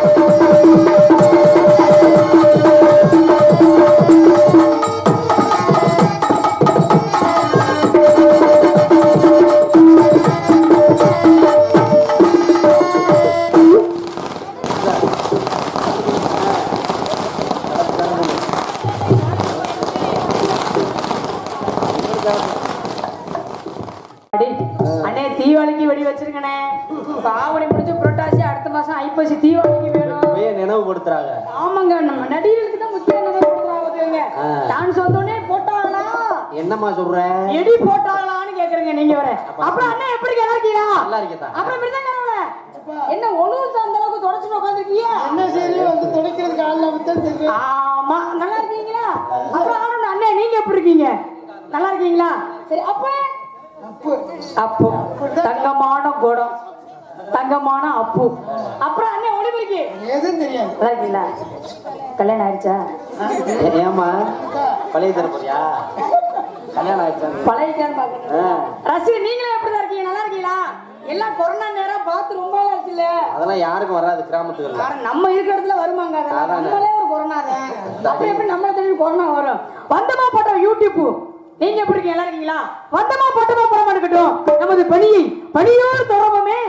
ハハハハ! ஆவணி முடிஞ்சு புரட்டாசி அடுத்த மாசம் ஐப்பசி தீபாவளிக்கு வேணும். நினைவுபடுத்துறாங்க. ஆமாங்க நம்ம நடிகர்களுக்கு தான் முக்கியம் கொடுக்குறாங்க ஆ. டான்ஸ் வந்தோடனே போட்டாங்களா? என்னம்மா சொல்ற? எடி போட்டாங்களான்னு கேக்குறீங்க நீங்க வர அப்புறம் அண்ணா எப்படி நல்லா இருக்கீங்களா நல்லா இருக்கேன் அப்புறம் மிருதங்கரவல என்ன ஒழுங்கு அந்த அளவுக்கு தொடச்சு உட்காந்துருக்கீங்க என்ன சரி வந்து துடைக்கிறதுக்கு ஆள் தான் தெரியும் ஆமா நல்லா இருக்கீங்களா? அப்புறம் ஆனந்த் அண்ணே நீங்க எப்படி இருக்கீங்க? நல்லா இருக்கீங்களா? சரி அப்ப? அப்பு. அப்போ. தங்கமான அப்பு. அப்புறம் அண்ணே ஒளிபெருக்கி எதுவும் தெரியாது. நல்லா இருக்கீங்களா கல்யாணம் ஆயிடுச்சா? ஏ- ஏம்மா? பழைய தர போறியா? கல்யாணம் ஆயிடுச்சா? பழைய கேன் ரசிகர் நீங்களே எப்படிதான் இருக்கீங்க? நல்லா இருக்கீங்களா? எல்லாம் கொரோனா நேரம் பார்த்து ரொம்ப நாள் ஆச்சுல்ல அதெல்லாம் யாருக்கும் வராது கிராமத்துக்குள்ள காரணம் நம்ம இருக்கிற இடத்துல வருமாங்க. நம்மளே ஒரு கொரோனா தான் அப்புறம் எப்படி நம்மள தெரிஞ்சு கொரோனா வரும்? வந்தமா போட்டோம் யூடியூப் நீங்க எப்படி இருக்கீங்க? நல்லா இருக்கீங்களா? வந்தமா போட்டோமா போட இருக்கட்டும். நமது பணியை பணியோடு தொடரவுமே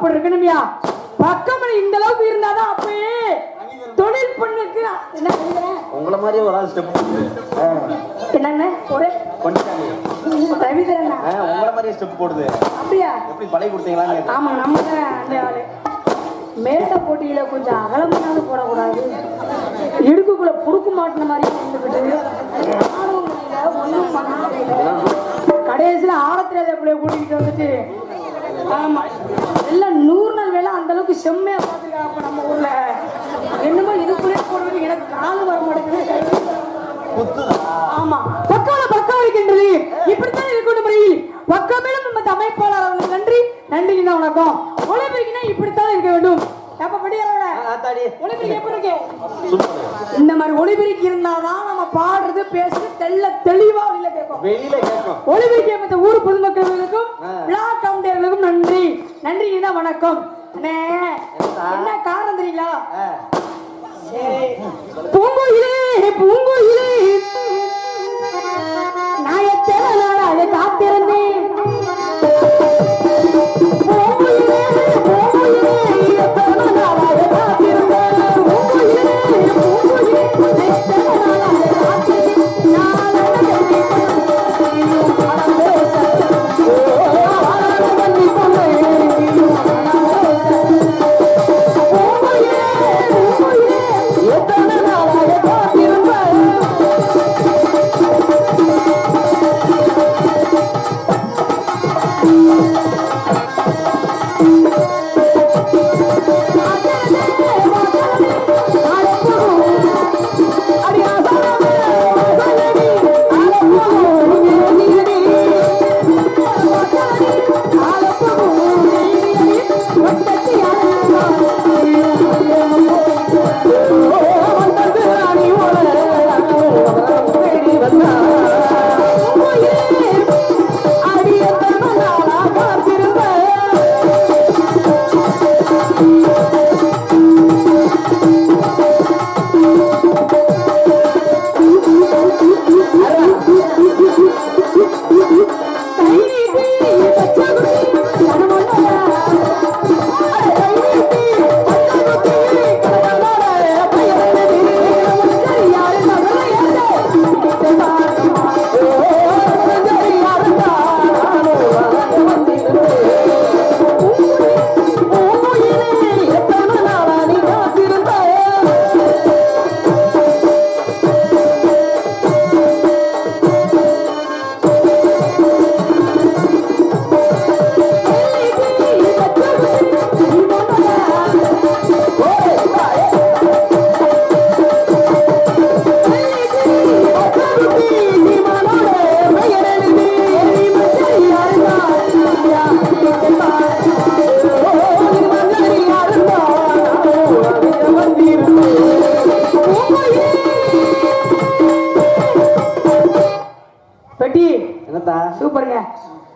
அப்படி இருக்கணும்யா. பக்கமணி இந்த அளவுக்கு இருந்தாதான் அப்பயே தொழில் பண்ணுக்கு என்ன? உங்களை மாதிரியே ஒரு ஆள் ஸ்டெப் என்னங்க? ஒரு ஆ, உங்களை மாதிரியே ஸ்டெப் போடுது. அப்படியா? எப்படி பழைய கொடுத்தீங்களான்னு கேட்டேன். ஆமா நம்ம தான் அந்த ஆளு. மேடை போட்டியில கொஞ்சம் அகலமானது போடக்கூடாது. இடுக்குக்குள்ள புடுக்கு மாட்டின மாதிரி இருந்துக்கிட்டு. கடைசியில ஆடத்துல அப்படியே கூட்டிகிட்டு வந்துட்டு ஆமா. எல்லாம் நூறு நாள் வேலை அந்த அளவுக்கு செம்மையா பாத்துருக்காங்க அப்ப நம்ம ஊர்ல. என்னமோ இதுக்குள்ளே போடுறது எனக்கு கால் வர மாட்டேங்குது. குத்துதா? ஆமா. பக்கால பக்கம் இருக்கின்றது இப்படித்தான் இருக்கணும் முறையில் பக்கமேலும் நம்ம அமைப்பாளர் அவர்களுக்கு நன்றி. நன்றி வணக்கம். ஒளிபெருக்கினா இப்படித்தான் இருக்க வேண்டும். அப்ப ஆத்தாடி ஒளிபெருக்கி எப்படி இருக்கு? இந்த மாதிரி ஒளிபெருக்கி இருந்தாதான் நம்ம பாடுறது பேசுறது தெள்ள தெளிவா வெளியில கேட்கும் மத்த ஊர். விழா கவுண்டர்களுக்கும் நன்றி நன்றி தான் வணக்கம்? என்ன காரணம் தெரியுங்களா? பூங்குயிலே பூங்குயிலே. நான் எத்தனை நாளாக காத்திருந்தேன்?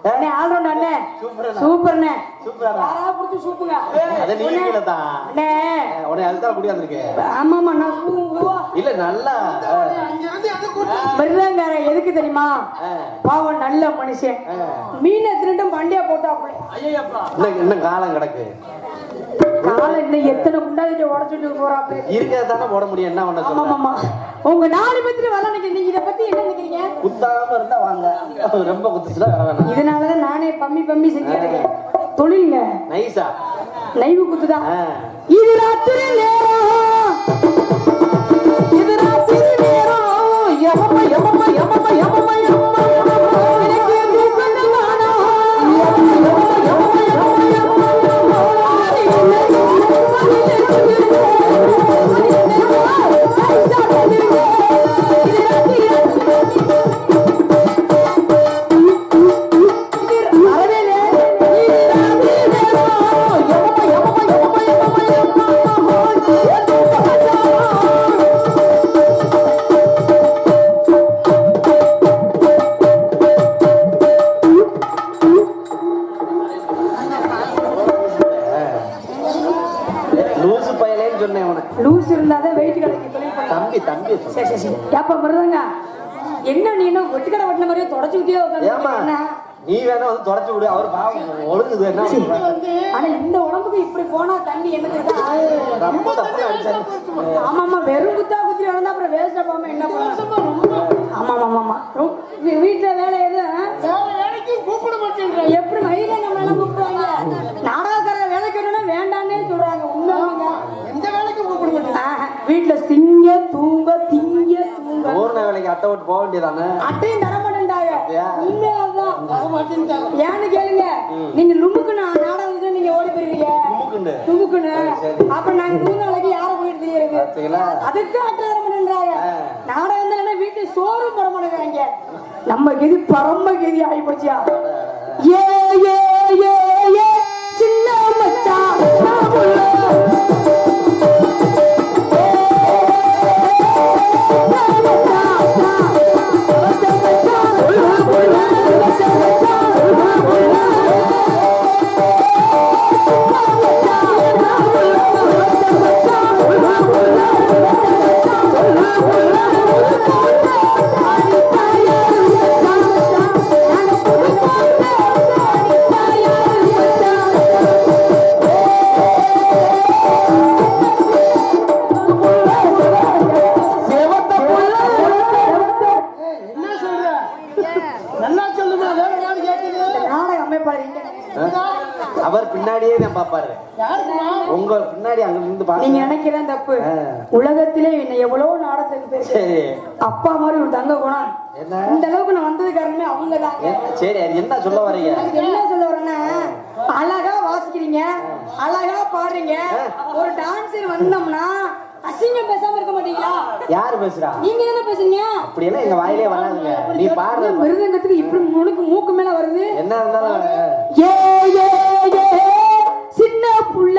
அண்ணே ஆல்ரவுண்ட் அண்ணே. சூப்பர்ண்ணா. சூப்பர்ண்ணே. சூப்பரா யாரா புடிச்சு சூப்புங்க. அது நீங்கள தான் அண்ணே. உடனே அதுதான் குடியாந்துருக்கு ஆமாமா நான் சூப்புவா இல்ல நல்லா. எதுக்கு தெரியுமா? பாவம் நல்ல மனுஷன். மீனை திருட்டும் வண்டியா போட்டாப்புல. இன்னும் இன்னும் காலம் கிடக்கு. காலை இன்னும் எத்தனை குண்டாதிட்ட உடச்சுட்டு போறாப்புல இருக்கிறத தானே போட முடியும். என்ன பண்ண சொல்ற? ஆமாமாமா. உங்க நாலு பேத்துல வர நினைக்கிறீங்க இத பத்தி என்ன நினைக்கிறீங்க? குத்தாம இருந்தா வாங்க. ரொம்ப குத்துச்சுன்னா வர வேணாம். இதனாலதான் நானே பம்மி பம்மி செஞ்சுட்டு இருக்கேன் தொழிலுங்க நைஸா? நைவு குத்துதான். இது ராத்திரி நேரம். இது ராத்திரி நேரம். எமமா எமமா சொன்னேன் லூஸ் இருந்தாதான் வெயிட் கிடைக்கும் தம்பி தம்பி. சரி சரி சரி. ஏப்பா மருதங்க என்ன நீ என்ன ஒட்டுக்கடை வட்டின மாதிரியே உட்காந்து நீ வேணா வந்து தொடச்சு விடு. அவர் பாவம் ஒழுங்குது என்ன பண்றாரு? ஆனா இந்த உடம்புக்கு இப்படி போனா தண்ணி தெரியுதா? ரொம்ப அடிச்சாரு ஆமாமா வெறும் குத்தா குத்தி வளர்ந்தா அப்புறம் வேஸ்டா போகாம என்ன ஆமா ஆமா ஆமா வீட்டுல வேலை எது அட்டை விட்டு போக வேண்டியதானே? அட்டையும் தர மாட்டேன்டாங்க ஏன்னு கேளுங்க. நீங்க லுமுக்கு நான் நாடகம் நீங்க ஓடி போயிருவீங்க லுமுக்குன்னு. அப்ப நாங்க மூணு நாளைக்கு யார போயிட்டு தெரியுது அதுக்கு அட்டை தர மாட்டேன்றாங்க. நாடகம் தானே வீட்டுல சோறு போட மாட்டேங்கிறாங்க. நம்ம கதி பரம கதி ஆகி போச்சியா ஏ ஏ ஏ ஏ சின்ன மச்சான். அப்பா மாதிரி ஒரு தங்க குணம். என்ன? இந்த அளவுக்கு நான் வந்தது காரணமே அவங்க எ- சரி அது என்ன சொல்ல வரீங்க? என்ன சொல்ல வரேன்னா அழகா வாசிக்கிறீங்க அழகா பாடுறீங்க. ஒரு டான்ஸர் வந்தோம்னா அசிங்கம் பேசாம இருக்க மாட்டீங்களா? யாரு பேசுறா? நீங்க என்ன பேசுறீங்க? அப்படியெல்லாம் எங்க வாயிலே வராதுங்க. நீ பாடுற மிருதங்கத்துக்கு இப்படி முழுக்கு மூக்கு மேல வருது? என்ன இருந்தாலும் ஏ ஏ ஏ சின்ன புள்ள.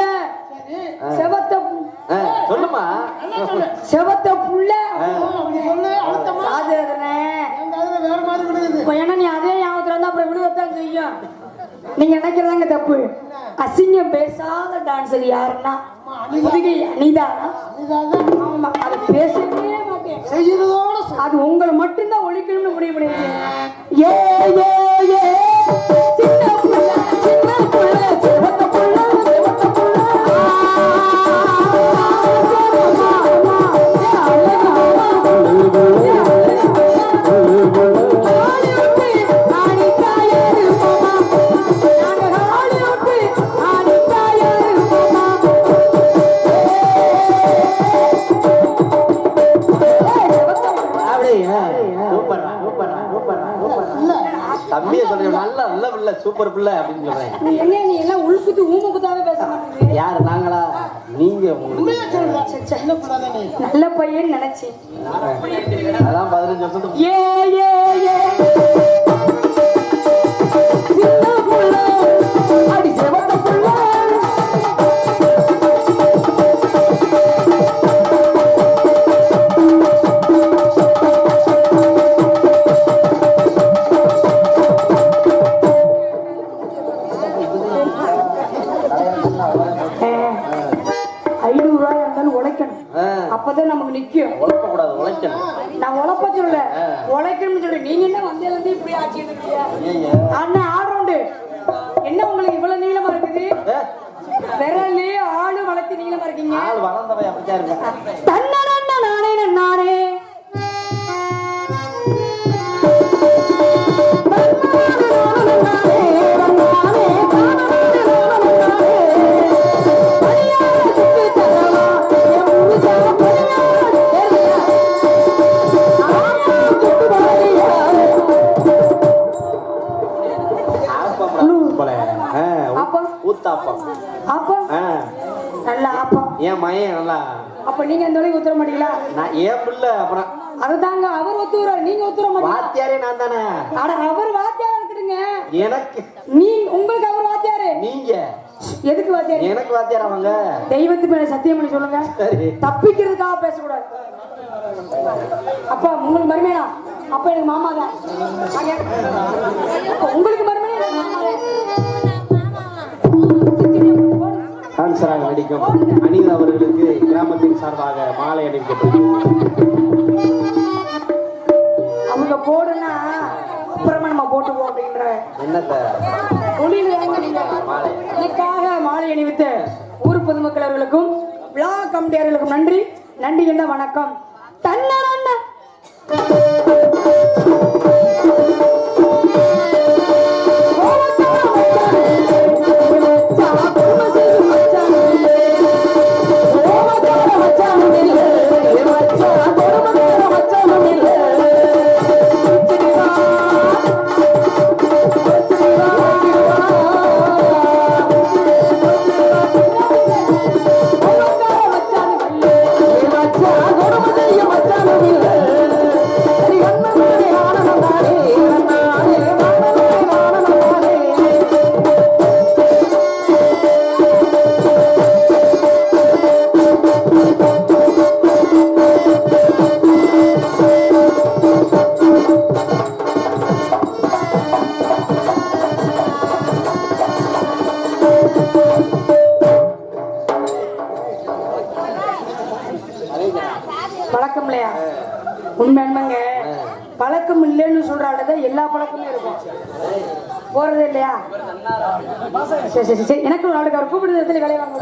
செவத்த சொல்லுமா. செவத்த புள்ள. ஏன்னா நீ அதே ஞாபகத்துல இருந்தா அப்புறம் விடுவத்தான் செய்யும். நீங்க நினைக்கிறதாங்க தப்பு. அசிங்கம் பேசாத டான்சர் யாருன்னா? ஆமா அது பேசவே மாட்டேன் செய்யறதோட சரி. அது உங்களை மட்டும்தான் ஒழிக்கணும்னு முடிவு பண்ணிருக்கேன் ஏ ஏ ஏ. சூப்பர் பிள்ளை அப்படின்னு சொல்றேன் நீ என்ன நீ எல்லாம் உள்குத்து ஊம குத்தாவே பேச மாட்டேங்குது யாரு நாங்களா? நீங்க நல்ல பையன் நினைச்சேன். அதான் பதினஞ்சு வருஷத்துக்கு ஏ ஏ ஏ ஐநூறு ரூபாய் இருந்தாலும் உழைக்கணும். அப்பதான் நமக்கு நிக்கும். உழைக்க கூடாது உழைக்கணும். நான் உழைப்ப சொல்ல உழைக்கணும்னு சொல்றேன் நீங்க என்ன வந்ததுல இருந்து இப்படி இருக்கீங்க ஐயையே. அண்ணா ஆடுறோண்டு என்ன உங்களுக்கு இவ்வளவு நீளமா இருக்குது? விரலு ஆளு வளர்த்து நீளமா இருக்கீங்க. ஆள் தன்னடன்ன நானே நானே. நான் ஏன் பிள்ளை? அப்புறம் அதுதாங்க அவர் ஒத்துறாரு நீங்க ஒத்துற மாட்டீங்களா? வாத்தியாரே நான் தானே? அட அவர் வாத்தியாரா இருக்கட்டுங்க. எனக்கு நீ உங்களுக்கு அவர் வாத்தியாரு. நீங்க? எதுக்கு வாத்தியாரு? எனக்கு வாத்தியார் அவங்க? தெய்வத்து மேல சத்தியம் பண்ணி சொல்லுங்க. சரி. தப்பிக்கிறதுக்காக பேசக்கூடாது. அப்பா உங்களுக்கு மருமையா அப்ப எனக்கு மாமா தான் உங்களுக்கு மருமையா ஆன்சராக நடிக்கும் அனில் அவர்களுக்கு கிராமத்தின் சார்பாக மாலை அணிவிக்கப்பட்டது. அவங்க போடுனா அப்புறமா நம்ம போட்டுக்குவோம் அப்படின்ற என்னத்த எனக்காக மாலை. அணிவித்த ஊர் பொதுமக்கள் அவர்களுக்கும் விழா கமிட்டியாளர்களுக்கும் நன்றி. நன்றி என்ன வணக்கம். தன்னரண்ண. சரி சரி சரி. எனக்கு ஒரு நாளைக்கு அவர் கூப்பிடுறது இடத்துல வேலையை வாங்க